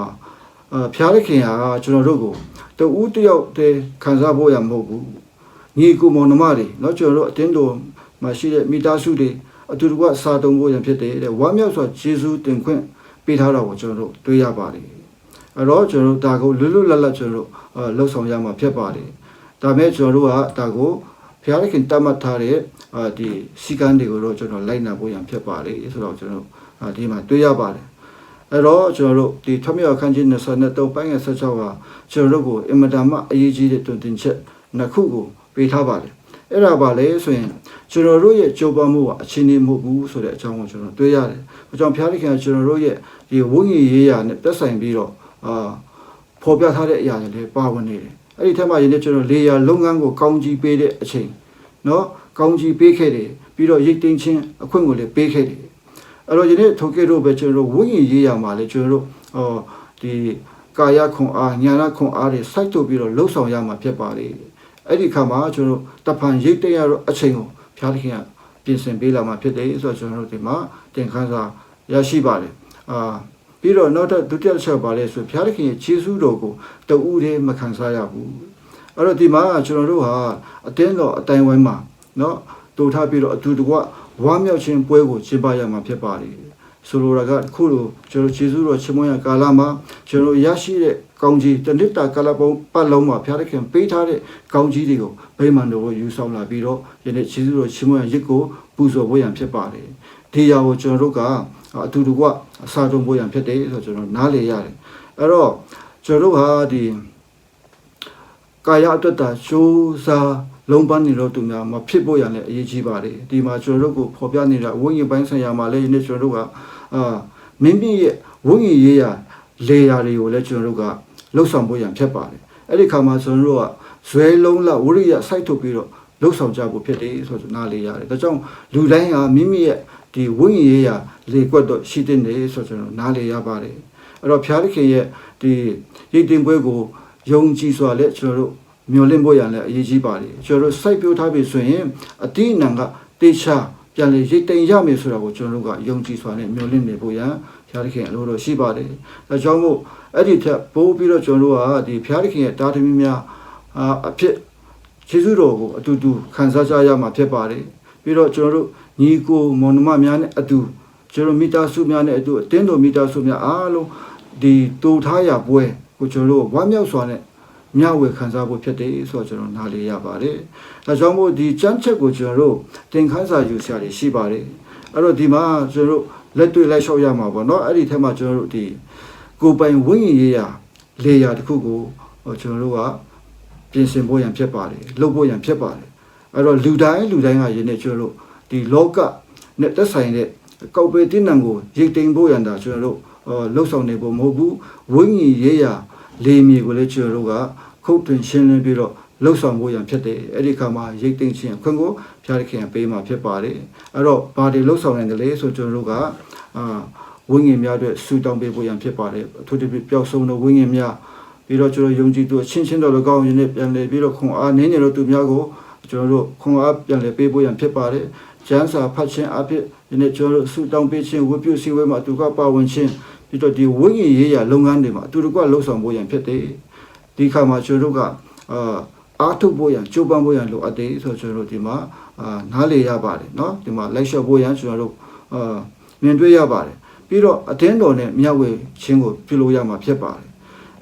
အာဖျားရခင်ဟာကျွန်တော်တို့ကိုတဦးတယောက်တည်းခံစားဖို့ရမဟုတ်ဘူး။ညီကိုမောင်နှမတွေเนาะကျွန်တော်တို့အတင်းတော်မှာရှိတဲ့မိသားစုတွေအတူတကွစာတုံဖို့ရန်ဖြစ်တယ်တဲ့ဝမ်းမြောက်စွာယေရှုတင်ခွင့် ပေးထားတာကိုကျွန်တော်တို့တွေ့ရပါတယ်။အဲတော့ကျွန်တော်တို့ဒါကိုလွတ်လွတ်လပ်လပ်ကျွန်တော်တို့အာလှုပ်ဆောင်ရမှာဖြစ်ပါတယ်။ဒါမဲ့ကျွန်တော်တို့ကဒါကိုဖျားရခင်တတ်မှတ်ထားတဲ့အာဒီစီကံတွေကိုတော့ကျွန်တော်လိုက်နာဖို့ရန်ဖြစ်ပါလေဆိုတော့ကျွန်တော်အာဒီမှာတွေ့ရပါတယ်အဲ့တော့ကျွန်တော်တို့ဒီထမြောက်ခန်းကြီး23ပိုင်းငယ်16ဟာကျွန်တော်တို့ကိုအင်မတန်မှအရေးကြီးတဲ့တွင်တင်ချက်နှစ်ခုကိုပေးထားပါတယ် အဲ့ဒါပါလေဆိုရင်ကျွန်တော်တို့ရဲ့ကြိုးပမ်းမှုကအချင်းနေမဟုတ်ဘူးဆိုတဲ့အကြောင်းကိုကျွန်တော်တွေ့ရတယ်။အကြောင်းဖျားလိခင်ကကျွန်တော်တို့ရဲ့ဒီဝိညာဉ်ရေးရာနဲ့သက်ဆိုင်ပြီးတော့အာဖော်ပြထားတဲ့အရာတွေလည်းပါဝင်နေတယ်။အဲ့ဒီထက်မှယနေ့ကျွန်တော်လေယာလုပ်ငန်းကိုကောင်းကြီးပေးတဲ့အချိန်နော်ကောင်းကြီးပေးခဲ့တယ်ပြီးတော့ရိတ်သိမ်းခြင်းအခွင့်ကိုလည်းပေးခဲ့တယ်အဲ့တော့ယနေ့ထိုကေတို့ပဲကျွန်တော်တို့ဝိညာဉ်ရေးရမှာလေကျွန်တော်တို့ဟောဒီကာယခွန်အားညာနာခွန်အားတွေစိုက်ထုတ်ပြီးတော့လှုပ်ဆောင်ရမှာဖြစ်ပါလေ အဲ့ဒီခါမှာကျွန်တော်တို့တဖန်ရိတ်သိမ်းရတော့အချိန်ကိုဖျားသခင်ကပြင်ဆင်ပေးလာမှာဖြစ်တယ်ဆိုတော့ကျွန်တော်တို့ဒီမှာတင်ခန်းစာရရှိပါတယ်အာပြီးတော့နောက်တစ်ဒုတိယတစ်ချက်ပါလဲဆိုဖျားသခင်ရဲ့ခြေစူးတော်ကိုတူဦးတည်းမခံစားရဘူးအဲ့တော့ဒီမှာကျွန်တော်တို့ဟာအတင်းတော်အတိုင်းဝိုင်းမှာเนาะတူထားပြီးတော့အတူတကွဝမ်းမြောက်ခြင်းပွဲကိုကျင်းပရမှာဖြစ်ပါတယ် ဆိုလိုတာကခုလိုကျွန်တော်ခြေစူးတော်ချီးမွမ်းရကာလမှာကျွန်တော်ရရှိတဲ့ကောင်းကြီးတစ်နှစ်တာကာလပုံပတ်လုံးမှာဖျားသခင်ပေးထားတဲ့ကောင်းကြီးတွေကိုဗိမာန်တော်ကိုယူဆောင်လာပြီးတော့ယနေ့ခြေစူးတော်ချီးမွမ်းရရစ်ကိုပူဇော်ဖို့ရန်ဖြစ်ပါတယ်ဒီရာကိုကျွန်တော်တို့ကအတူတကွအစာတုံဖို့ရန်ဖြစ်တယ်ဆိုတော့ကျွန်တော်နားလေရတယ်အဲ့တော့ကျွန်တော်တို့ဟာဒီကာယအတွက်တာရှိုးစားလုံးပန်းနေတော့သူများမဖြစ်ဖို့ရန်လည်းအရေးကြီးပါတယ်ဒီမှာကျွန်တော်တို့ကိုဖော်ပြနေတာဝိညာဉ်ပိုင်းဆိုင်ရာမှာလည်းယနေ့ကျွန်တော်တို့က အာမင်းပြည့်ရဲ့ဝိညာဉ်ရေးရာလေယာတွေကိုလည်းကျွန်တော်တို့ကလှုပ်ဆောင်ဖို့ရန်ဖြစ်ပါတယ်အဲ့ဒီခါမှာကျွန်တော်တို့ကဇွဲလုံးလဝရိယစိုက်ထုတ်ပြီးတော့လှုပ်ဆောင်ကြဖို့ဖြစ်တယ်ဆိုတော့နားလေရတယ်ဒါကြောင့်လူတိုင်းဟာမိမိရဲ့ဒီဝိညာဉ်ရေးရာလေကွက်တော့ရှိတဲ့နေဆိုတော့ကျွန်တော်နားလေရပါတယ်အဲ့တော့ဖျားသခင်ရဲ့ဒီရိတ်တင်ပွဲကိုယုံကြည်စွာနဲ့ကျွန်တော်တို့မျောလင့်ဖို့ရန်လည်းအရေးကြီးပါတယ်ကျွန်တော်တို့စိုက်ပျိုးထားပြီဆိုရင်အတိအနံကတေချာ ပြန်လေရိတ်တင်ရမယ်ဆိုတာကိုကျွန်တော်တို့ကယုံကြည်စွာနဲ့မျောလင့်နေဖို့ရန်ဖျားသခင်အလိုတော်ရှိပါတယ်ဒါကြောင့်မို့အဲ့ဒီထက်ပိုးပြီးတော့ကျွန်တော်တို့ကဒီဖျားသခင်ရဲ့တာသမီများအာအဖြစ်ကျေးဇူးတော်ကိုအတူတူခံစားကြရမှာဖြစ်ပါတယ်ပြီးတော့ကျွန်တော်တို့ညီကိုမောင်နှမများနဲ့အတူကျွန်တော်မိသားစုများနဲ့အတူအတင်းတော်မိသားစုများအားလုံးဒီတူထားရပွဲကိုကျွန်တော်တို့ဝမ်းမြောက်စွာနဲ့ မျှဝေခံစားဖို့ဖြစ်တယ်ဆိုတော့ကျွန်တော်နားလေရပါတယ်။ဒါကြောင့်မို့ဒီစမ်းချက်ကိုကျွန်တော်တို့တင်ခန်းစာယူဆရာတွေရှိပါတယ်။အဲ့တော့ဒီမှာကျွန်တော်တို့လက်တွေ့လိုက်လျှောက်ရမှာပေါ့နော်။အဲ့ဒီထက်မှကျွန်တော်တို့ဒီကိုယ်ပိုင်ဝိညာဉ်ရေးရာလေယာတစ်ခုကိုဟိုကျွန်တော်တို့ကပြင်ဆင်ဖို့ရန်ဖြစ်ပါတယ်။လုပ်ဖို့ရန်ဖြစ်ပါတယ်။အဲ့တော့လူတိုင်းလူတိုင်းကယနေ့ကျွန်တော်တို့ဒီလောကနဲ့သက်ဆိုင်တဲ့ကောက်ပေတင်းနံကိုရိတ်သိမ်းဖို့ရန်တာကျွန်တော်တို့ဟောလှုပ်ဆောင်နေဖို့မဟုတ်ဘူးဝိညာဉ်ရေးရာ လေမြေကိုလည်းကျွန်တော်တို့ကခုတ်တွင်ရှင်းလင်းပြီးတော့လှုပ်ဆောင်ဖို့ရန်ဖြစ်တယ်အဲ့ဒီခါမှာရိတ်သိမ်းခြင်းအခွင့်ကိုဖျားခင်ပေးမှာဖြစ်ပါတယ်အဲ့တော့ဘာတွေလှုပ်ဆောင်နိုင်တယ်လဲဆိုကျွန်တော်တို့ကအာဝိညာဉ်များအတွက်ဆူတောင်းပေးဖို့ရန်ဖြစ်ပါတယ်အထူးသဖြင့်ပျောက်ဆုံးသောဝိညာဉ်များပြီးတော့ကျွန်တော်ယုံကြည်သူအချင်းချင်းတော်လည်းကောင်းရင်လည်းပြန်လည်ပြီးတော့ခွန်အားနည်းနေတော့သူများကိုကျွန်တော်တို့ခွန်အားပြန်လည်ပေးဖို့ရန်ဖြစ်ပါတယ်ကျမ်းစာဖတ်ခြင်းအဖြစ်ဒီနေ့ကျွန်တော်တို့ဆူတောင်းပေးခြင်းဝတ်ပြုစည်းဝေးမှာသူကပါဝင်ခြင်း ပြီးတော့ဒီဝိညာဉ်ရေးရာလုပ်ငန်းတွေမှာအတူတကွလှုပ်ဆောင်ဖို့ရန်ဖြစ်တယ်ဒီခါမှာကျွန်တော်တို့ကအာအားထုတ်ဖို့ရန်ကြိုးပမ်းဖို့ရန်လိုအပ်တယ်ဆိုတော့ကျွန်တော်တို့ဒီမှာအာနားလေရပါတယ်เนาะဒီမှာလိုက်လျှော့ဖို့ရန်ကျွန်တော်တို့အာမြင်တွေ့ရပါတယ်ပြီးတော့အတင်းတော်နဲ့မျှဝေခြင်းကိုပြုလို့ရမှာဖြစ်ပါတယ်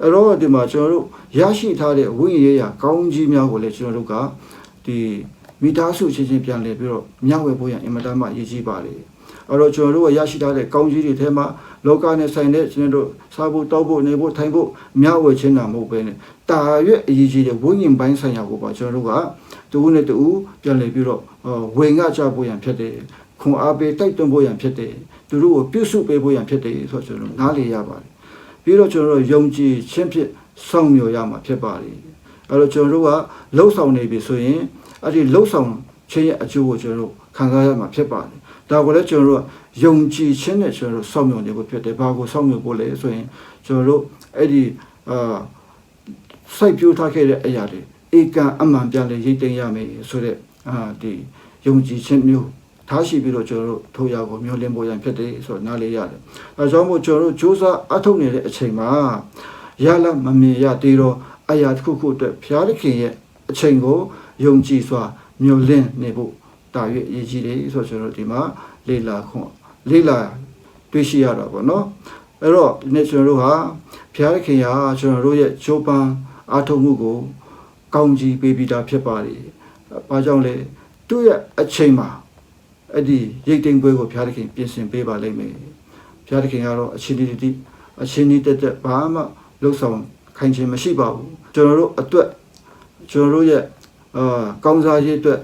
အဲ့တော့ဒီမှာကျွန်တော်တို့ရရှိထားတဲ့ဝိညာဉ်ရေးရာကောင်းကြီးများကိုလည်းကျွန်တော်တို့ကဒီမိသားစုချင်းချင်းပြန်လည်ပြီးတော့မျှဝေဖို့ရန်အင်မတန်မှရည်ကြီးပါလေ အဲ့တော့ကျွန်တော်တို့ကရရှိထားတဲ့ကောင်းကြီးတွေထဲမှာလောကနဲ့ဆိုင်တဲ့ကျွန်တော်တို့စားဖို့တောက်ဖို့နေဖို့ထိုင်ဖို့မျှဝေခြင်းတာမဟုတ်ပဲနဲ့တာရွက်အရေးကြီးတဲ့ဝိညာဉ်ပိုင်းဆိုင်ရာကိုပါကျွန်တော်တို့ကတူဦးနဲ့တူဦးပြန်လည်ပြီးတော့ဝင်ငှကြဖို့ရန်ဖြစ်တယ်ခွန်အားပေးတိုက်တွန်းဖို့ရန်ဖြစ်တယ်သူတို့ကိုပြုစုပေးဖို့ရန်ဖြစ်တယ်ဆိုတော့ကျွန်တော်တို့နားလေရပါတယ်ပြီးတော့ကျွန်တော်တို့ယုံကြည်ခြင်းဖြင့်စောင့်မျှော်ရမှာဖြစ်ပါတယ်အဲ့တော့ကျွန်တော်တို့ကလှုပ်ဆောင်နေပြီဆိုရင်အဲ့ဒီလှုပ်ဆောင်ခြင်းရဲ့အကျိုးကိုကျွန်တော်တို့ခံစားရမှာဖြစ်ပါတယ် ဒါကိုလည်းကျွန်တော်တို့ကယုံကြည်ခြင်းနဲ့ကျွန်တော်တို့စောင့်မျှော်နေဖို့ဖြစ်တယ်ဘာကိုစောင့်မျှော်ဖို့လဲဆိုရင်ကျွန်တော်တို့အဲ့ဒီအာစိုက်ပျိုးထားခဲ့တဲ့အရာတွေဧကန်အမှန်ပြန်လဲရိတ်သိမ်းရမယ်ဆိုတဲ့အာဒီယုံကြည်ခြင်းမျိုးထားရှိပြီးတော့ကျွန်တော်တို့ထိုးရကိုမျောလင်းပေါ်ရန်ဖြစ်တယ်ဆိုတော့နားလေးရတယ်။အဲကြောင့်မို့ကျွန်တော်တို့စူးစမ်းအထောက်နေတဲ့အချိန်မှာရလာမမြင်ရသေးတော့အရာတစ်ခုခုအတွက်ဘုရားသခင်ရဲ့အချိန်ကိုယုံကြည်စွာမျောလင်းနေဖို့ တာ၍အရေးကြီးတယ်ဆိုတော့ကျွန်တော်တို့ဒီမှာလေ့လာခွန်လေ့လာတွေ့ရှိရတာပေါ့နော်။အဲ့တော့ဒီနေ့ကျွန်တော်တို့ဟာဘုရားသခင်ဟာကျွန်တော်တို့ရဲ့ဂျိုးပန်အားထုတ်မှုကိုကောင်းကြီးပေးပြီးသားဖြစ်ပါလေ။ဘာကြောင့်လဲသူ့ရဲ့အချိန်မှာအဲ့ဒီရိတ်သိမ်းပွဲကိုဘုရားသခင်ပြင်ဆင်ပေးပါလိမ့်မယ်ဘုရားသခင်ကတော့အချင်းဒီတိအချင်းဒီတက်တက်ဘာမှလှုပ်ဆောင်ခိုင်းခြင်းမရှိပါဘူးကျွန်တော်တို့အတွက်ကျွန်တော်တို့ရဲ့အာကောင်းစားရေးအတွက်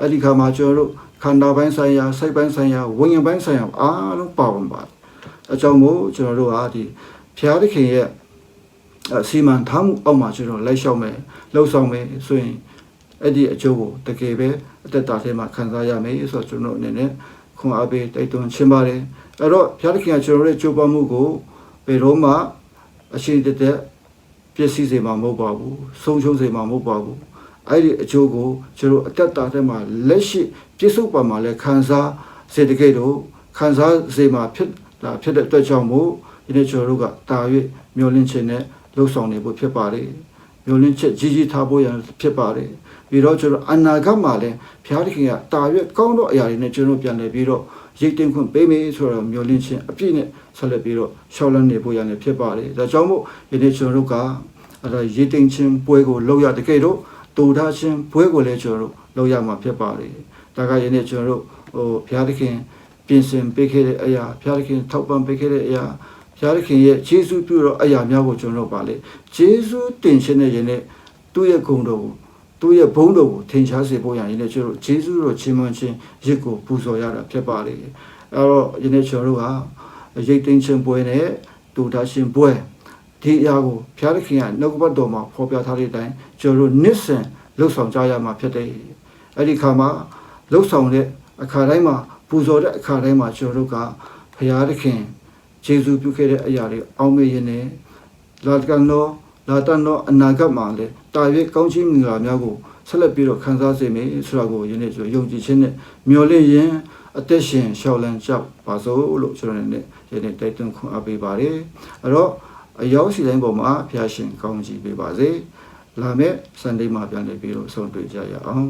အဲ့ဒီခါမှာကျွန်တော်တို့ခန္ဓာပိုင်းဆိုင်ရာစိတ်ပိုင်းဆိုင်ရာဝိညာဉ်ပိုင်းဆိုင်ရာအားလုံးပါဝင်ပါတယ်အကြောင်းမို့ကျွန်တော်တို့ဟာဒီဘုရားသခင်ရဲ့အစီမံထားမှုအောက်မှာကျွန်တော်လိုက်လျှောက်မယ်လှုပ်ဆောင်မယ်ဆိုရင်အဲ့ဒီအကျိုးကိုတကယ်ပဲအသက်တာထဲမှာခံစားရမယ်ဆိုတော့ကျွန်တော်အနေနဲ့ခွန်အားပေးတိုက်တွန်းချင်ပါတယ်အဲ့တော့ဘုရားသခင်ကကျွန်တော်ရဲ့ကြိုးပမ်းမှုကိုဘယ်တော့မှအရှိတသက်ပျက်စီးစေမှာမဟုတ်ပါဘူးဆုံးရှုံးစေမှာမဟုတ်ပါဘူး အဲ့ဒီအကျိုးကိုကျွန်တော်အသက်တာထဲမှာလက်ရှိပြည့်စုံပါမှာလဲခံစားစေတကယ်တော့ခံစားစေမှာဖြစ်တာဖြစ်တဲ့အတွက်ကြောင့်မို့ဒီနေ့ကျွန်တော်တို့ကတာ၍မျောလင့်ခြင်းနဲ့လှုပ်ဆောင်နေဖို့ဖြစ်ပါတယ်မျောလင့်ချက်ကြီးကြီးထားဖို့ရန်ဖြစ်ပါတယ်ပြီးတော့ကျွန်တော်အနာဂတ်မှာလည်းဘုရားသခင်ကတာရွက်ကောင်းသောအရာတွေနဲ့ကျွန်တော်ပြန်လည်ပြီးတော့ရိတ်တင်ခွင့်ပေးမယ်ဆိုတော့မျောလင့်ခြင်းအပြည့်နဲ့ဆက်လက်ပြီးတော့ရှောက်လန်းနေဖို့ရန်လည်းဖြစ်ပါတယ်ဒါကြောင့်မို့ဒီနေ့ကျွန်တော်တို့ကအဲ့ဒါရိတ်တင်ခြင်းပွဲကိုလုပ်ရတကယ်တော့ တူထားခြင်းပွဲကိုလည်းကျွန်တော်တို့လုပ်ရမှာဖြစ်ပါတယ်ဒါကယနေ့ကျွန်တော်တို့ဟိုဘုရားသခင်ပြင်ဆင်ပေးခဲ့တဲ့အရာဘုရားသခင်ထောက်ပံ့ပေးခဲ့တဲ့အရာဘုရားသခင်ရဲ့ယေရှုပြုတော့အရာများကိုကျွန်တော်တို့ပါလေယေရှုတင်ခြင်းနဲ့ယနေ့သူ့ရဲ့ဂုဏ်တော်ကိုသူ့ရဲ့ဘုန်းတော်ကိုထင်ရှားစေဖို့ရရင်လည်းကျွန်တော်တို့ယေရှုတော်ချီးမွမ်းခြင်းရစ်ကိုပူဇော်ရတာဖြစ်ပါလေအဲတော့ယနေ့ကျွန်တော်တို့ဟာရိတ်သိမ်းခြင်းပွဲနဲ့တူတာရှင်ပွဲ ဒီအရာကိုဘုရားသခင်ကနှုတ်ကပတ်တော်မှာဖော်ပြထားတဲ့အတိုင်းကျွန်တော်တို့နှစ်စဉ်လှုပ်ဆောင်ကြရမှာဖြစ်တယ်အဲ့ဒီခါမှာလှုပ်ဆောင်တဲ့အခါတိုင်းမှာပူဇော်တဲ့အခါတိုင်းမှာကျွန်တော်တို့ကဘုရားသခင်ယေရှုပြုခဲ့တဲ့အရာတွေအောက်မေ့ရင်းနဲ့လာတကန်တော်လာတန်တော်အနာဂတ်မှာလည်းတာ၍ကောင်းချီးမင်္ဂလာများကိုဆက်လက်ပြီးတော့ခံစားစေမယ်ဆိုတာကိုယနေ့ကျွန်တော်ယုံကြည်ခြင်းနဲ့မျှော်လင့်ရင်အသက်ရှင်ရှောက်လန်းကြောက်ပါစို့လို့ကျွန်တော်လည်းယနေ့တိုက်တွန်းခွင့်အားပေးပါတယ်အဲ့တော့ အရောက်စီတိုင်းပေါ်မှာဖျားရှင်ကောင်းချီးပေးပါစေလာမယ့် Sunday မှာပြန်လည်ပြီးတော့ဆုံတွေ့ကြရအောင်